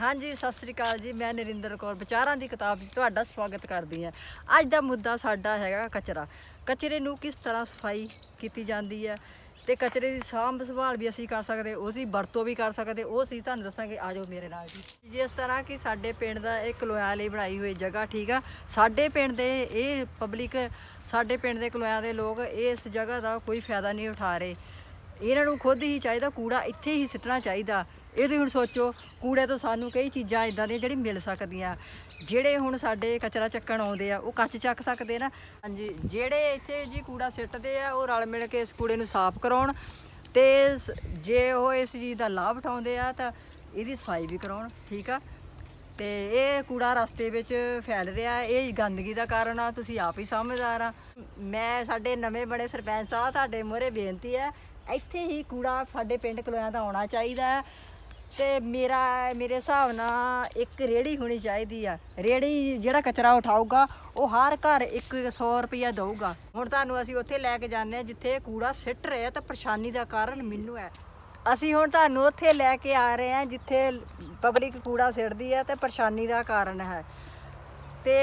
ਹਾਂਜੀ, ਸਤਿ ਸ੍ਰੀ ਅਕਾਲ ਜੀ। ਮੈਂ ਨਰਿੰਦਰ ਕੌਰ, ਵਿਚਾਰਾਂ ਦੀ ਕਿਤਾਬ 'ਚ ਤੁਹਾਡਾ ਸਵਾਗਤ ਕਰਦੀ ਹਾਂ। ਅੱਜ ਦਾ ਮੁੱਦਾ ਸਾਡਾ ਹੈਗਾ ਕਚਰਾ। ਕਚਰੇ ਨੂੰ ਕਿਸ ਤਰ੍ਹਾਂ ਸਫ਼ਾਈ ਕੀਤੀ ਜਾਂਦੀ ਹੈ? ਤੇ ਕਚਰੇ ਦੀ ਸਾਂਭ ਸੰਭਾਲ ਵੀ ਅਸੀਂ ਕਰ ਸਕਦੇ ਉਸ ਦੀ ਵਰਤੋਂ ਵੀ ਕਰ ਸਕਦੇ, ਉਹ ਅਸੀਂ ਤੁਹਾਨੂੰ ਦੱਸਾਂਗੇ। ਆਜੋ ਮੇਰੇ ਨਾਲ ਜੀ। ਜਿਸ ਤਰ੍ਹਾਂ ਕਿ ਸਾਡੇ ਪਿੰਡ ਦਾ ਇਹ ਕਲੋਇਆ ਲਈ ਬਣਾਈ ਹੋਈ ਜਗ੍ਹਾ ਠੀਕ ਆ। ਸਾਡੇ ਪਿੰਡ ਦੇ ਇਹ ਪਬਲਿਕ ਸਾਡੇ ਪਿੰਡ ਦੇ ਕਲੋਇਆ ਦੇ ਲੋਕ ਇਸ ਜਗ੍ਹਾ ਦਾ ਕੋਈ ਫਾਇਦਾ ਨਹੀਂ ਉਠਾ ਰਹੇ। ਇਹਨਾਂ ਨੂੰ ਖੁਦ ਹੀ ਚਾਹੀਦਾ, ਕੂੜਾ ਇੱਥੇ ਹੀ ਸਿੱਟਣਾ ਚਾਹੀਦਾ। ਇਹਦੇ ਹੁਣ ਸੋਚੋ, ਕੂੜੇ ਤੋਂ ਸਾਨੂੰ ਕਈ ਚੀਜ਼ਾਂ ਇਦਾਂ ਦੀਆਂ ਜਿਹੜੀ ਮਿਲ ਸਕਦੀਆਂ। ਜਿਹੜੇ ਹੁਣ ਸਾਡੇ ਕਚਰਾ ਚੱਕਣ ਆਉਂਦੇ ਆ, ਉਹ ਕੱਚ ਚੱਕ ਸਕਦੇ ਨਾ। ਹਾਂਜੀ, ਜਿਹੜੇ ਇੱਥੇ ਜੀ ਕੂੜਾ ਸਿੱਟਦੇ ਆ, ਉਹ ਰਲ ਮਿਲ ਕੇ ਇਸ ਕੂੜੇ ਨੂੰ ਸਾਫ਼ ਕਰਾਉਣ ਤੇ ਸ- ਜੇ ਉਹ ਇਸ ਚੀਜ਼ ਦਾ ਲਾਭ ਉਠਾਉਂਦੇ ਆ ਤਾਂ ਇਹਦੀ ਸਫ਼ਾਈ ਵੀ ਕਰਾਉਣ, ਠੀਕ ਆ? ਤੇ ਇਹ ਕੂੜਾ ਰਸਤੇ ਵਿੱਚ ਫੈਲ ਰਿਹਾ, ਇਹ ਗੰਦਗੀ ਦਾ ਕਾਰਨ ਆ, ਤੁਸੀਂ ਆਪ ਹੀ ਸਮਝਦਾਰ ਆ। ਮੈਂ ਸਾਡੇ ਨਵੇਂ ਬਣੇ ਸਰਪੰਚ ਸਾਹਿਬ, ਤੁਹਾਡੇ ਮੂਹਰੇ ਬੇਨਤੀ ਹੈ ਇੱਥੇ ਹੀ ਕੂੜਾ ਸਾਡੇ ਪਿੰਡ ਕਲੋਆਂ ਦਾ ਆਉਣਾ ਚਾਹੀਦਾ ਹੈ ਤੇ ਮੇਰਾ, ਮੇਰੇ ਹਿਸਾਬ ਨਾਲ ਇੱਕ ਰੇੜੀ ਹੋਣੀ ਚਾਹੀਦੀ ਆ। ਰੇੜੀ ਜਿਹੜਾ ਕਚਰਾ ਉਠਾਊਗਾ, ਉਹ ਹਰ ਘਰ 100 ਰੁਪਇਆ ਦੇਊਗਾ। ਹੁਣ ਤੁਹਾਨੂੰ ਅਸੀਂ ਉੱਥੇ ਲੈ ਕੇ ਜਾਂਦੇ ਆ ਜਿੱਥੇ ਕੂੜਾ ਸਿੱਟ ਰਿਹਾ ਤਾਂ ਪਰੇਸ਼ਾਨੀ ਦਾ ਕਾਰਨ ਮੈਨੂੰ ਹੈ। ਅਸੀਂ ਹੁਣ ਤੁਹਾਨੂੰ ਉੱਥੇ ਲੈ ਕੇ ਆ ਰਹੇ ਹਾਂ, ਜਿੱਥੇ ਪਬਲਿਕ ਕੂੜਾ ਸਿੱਟਦੀ ਹੈ ਤੇ ਪਰੇਸ਼ਾਨੀ ਦਾ ਕਾਰਨ ਹੈ। ਤੇ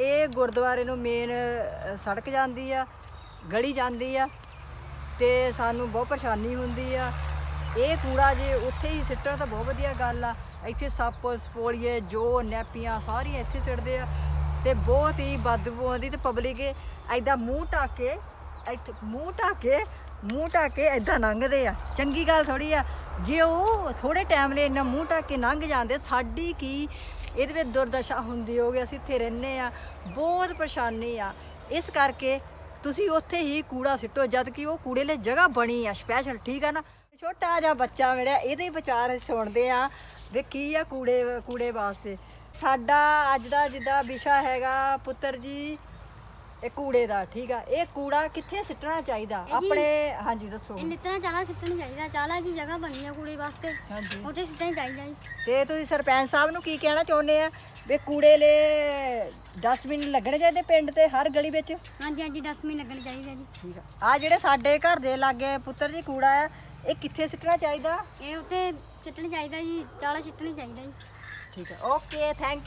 ਇਹ ਗੁਰਦੁਆਰੇ ਨੂੰ ਮੇਨ ਸੜਕ ਜਾਂਦੀ ਆ, ਗਲੀ ਜਾਂਦੀ ਆ। ਤੇ ਸਾਨੂੰ ਬਹੁਤ ਪਰੇਸ਼ਾਨੀ ਹੁੰਦੀ ਆ। ਇਹ ਕੂੜਾ ਜੇ ਉੱਥੇ ਹੀ ਸਿੱਟਣ ਤਾਂ ਬਹੁਤ ਵਧੀਆ ਗੱਲ ਆ। ਇੱਥੇ ਸੱਪ, ਸਪੋਲੀਏ ਜੋ ਨੈਪੀਆਂ ਸਾਰੀਆਂ ਇੱਥੇ ਸਿੱਟਦੇ ਆ ਤੇ ਬਹੁਤ ਹੀ ਬਦਬੂ ਆਉਂਦੀ ਤੇ ਪਬਲਿਕ ਐਦਾਂ ਮੂੰਹ ਢੱਕ ਕੇ, ਇੱਥੇ ਮੂੰਹ ਢੱਕ ਕੇ, ਮੂੰਹ ਢੱਕ ਕੇ ਐਦਾਂ ਲੰਘਦੇ ਆ। ਚੰਗੀ ਗੱਲ ਥੋੜੀ ਆ, ਜੇ ਉਹ ਥੋੜੇ ਟਾਈਮ ਲਈ ਇੰਨਾ ਮੂੰਹ ਢੱਕ ਕੇ ਲੰਘ ਜਾਂਦੇ, ਸਾਡੀ ਕੀ ਇਹਦੇ ਵਿੱਚ ਦੁਰਦਸ਼ਾ ਹੁੰਦੀ ਹੋਵੇ ਅਸੀਂ ਇੱਥੇ ਰਹਿੰਦੇ ਆ, ਬਹੁਤ ਪਰੇਸ਼ਾਨੀ ਆ। ਇਸ ਕਰਕੇ ਤੁਸੀਂ ਉੱਥੇ ਹੀ ਕੂੜਾ ਸਿੱਟੋ ਜਦ ਕਿ ਉਹ ਕੂੜੇ ਲਈ ਜਗ੍ਹਾ ਬਣੀ ਆ ਸਪੈਸ਼ਲ ਠੀਕ ਆ ਨਾ? ਛੋਟਾ ਜਿਹਾ ਬੱਚਾ ਮਿਲਿਆ ਇਹਦੇ ਵਿਚਾਰ ਸੁਣਦੇ ਆ ਵੀ ਕੀ ਆ ਕੂੜੇ ਕੂੜੇ ਵਾਸਤੇ। ਸਾਡਾ ਅੱਜ ਦਾ ਜਿੱਦਾਂ ਵਿਸ਼ਾ ਹੈਗਾ ਪੁੱਤਰ ਜੀ ਇਹ ਕੂੜੇ ਦਾ ਠੀਕ ਆ? ਇਹ ਕੂੜਾ ਕਿੱਥੇ ਸਿੱਟਣਾ ਚਾਹੀਦਾ? ਆਪਣੇ ਹਾਂਜੀ ਦੱਸੋ। ਇਹ ਨਿਤਨਾ ਚਾਲਾ ਸਿੱਟਣ ਚਾਹੀਦਾ ਚਾਲਾ ਦੀ ਜਗ੍ਹਾ ਬਣੀ ਆ ਕੂੜੇ ਵਾਸਤੇ। ਹਾਂਜੀ। ਉੱਥੇ ਸਿੱਟਣ ਚਾਹੀਦਾ ਜੀ। ਤੇ ਤੁਸੀਂ ਸਰਪੰਚ ਸਾਹਿਬ ਨੂੰ ਕੀ ਕਹਿਣਾ ਚਾਹੁੰਦੇ ਆ? ਵੀ ਕੂੜੇ ਲਈ ਡਸਟਬਿਨ ਲੱਗਣੇ ਚਾਹੀਦੇ ਪਿੰਡ ਤੇ ਹਰ ਗਲੀ ਵਿੱਚ? ਹਾਂਜੀ ਹਾਂਜੀ ਡਸਟਬਿਨ ਲੱਗਣ ਚਾਹੀਦਾ ਜੀ। ਠੀਕ ਆ। ਆ ਜਿਹੜੇ ਸਾਡੇ ਘਰ ਦੇ ਲਾਗੇ ਪੁੱਤਰ ਜੀ ਕੂੜਾ ਆ ਇਹ ਕਿੱਥੇ ਸਿੱਟਣਾ ਚਾਹੀਦਾ? ਇਹ ਉੱਥੇ ਸਿੱਟਣ ਚਾਹੀਦਾ ਜੀ ਚਾਲਾ ਸਿੱਟਣ ਚਾਹੀਦਾ ਜੀ। ਠੀਕ ਹੈ ਓਕੇ ਥੈਂਕ